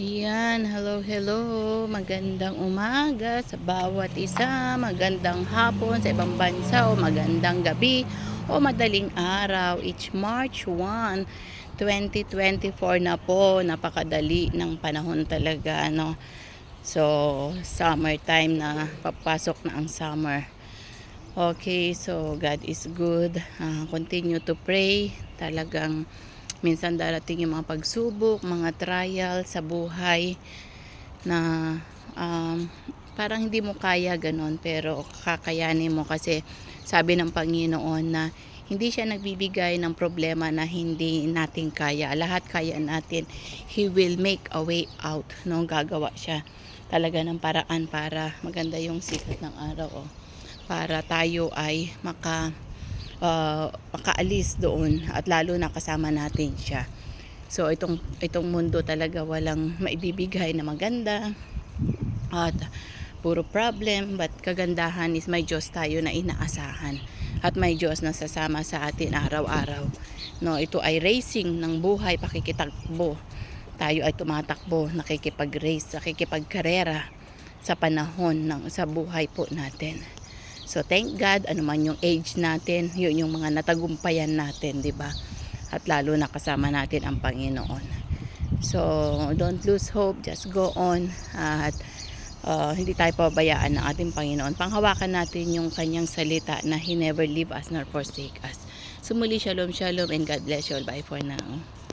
Yan, hello, hello. Magandang umaga sa bawat isa. Magandang hapon sa ibang bansa o magandang gabi o madaling araw. It's March 1, 2024 na po. Napakadali ng panahon talaga, no? So, summertime na. Papasok na ang summer. Okay, so God is good. Ah, continue to pray. Talagang minsan darating yung mga pagsubok, mga trial sa buhay na um, parang hindi mo kaya ganon pero kakayanin mo kasi sabi ng Panginoon na hindi siya nagbibigay ng problema na hindi natin kaya. Lahat kaya natin. He will make a way out. No? Gagawa siya talaga ng paraan para maganda yung sikat ng araw. Oh. Para tayo ay maka uh, makaalis doon at lalo na kasama natin siya. So itong itong mundo talaga walang maibibigay na maganda at puro problem but kagandahan is may Diyos tayo na inaasahan at may Diyos na sasama sa atin araw-araw. No, ito ay racing ng buhay, pakikitakbo. Tayo ay tumatakbo, nakikipag-race, nakikipagkarera sa panahon ng sa buhay po natin. So thank God, ano man yung age natin, yun yung mga natagumpayan natin, di ba? At lalo na kasama natin ang Panginoon. So don't lose hope, just go on at uh, hindi tayo pabayaan ng ating Panginoon. Panghawakan natin yung kanyang salita na He never leave us nor forsake us. Sumuli, shalom, shalom, and God bless you all. Bye for now.